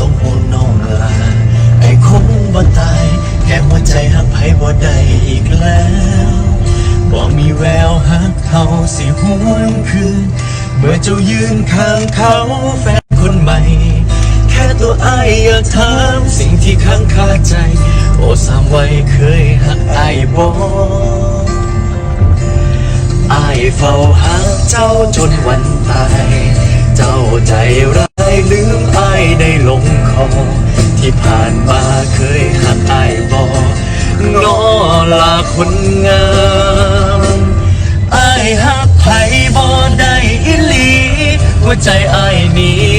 ต้องห่วงน้องลาไอ้คงบ่ตายแค่หัวใจหักไผบ่ได้อีกแล้วบ่มีแววหักเขาสิหวนคืน เมื่อเจ้ายืนข้างเขาแฟนคนใหม่ แค่ตัวไอ้ยอยากถามสิ่งที่ค้างคาใจ โอ้สามไว้เคยหักไอ้บ่อายเฝ้าหาเจ้าจนวันตาย เจ้าใจร้า ที่ผ่านมาเคยหักอายบอนอลาคนงามอายหักไผบ่ได้อิลีหัวใจอายนี้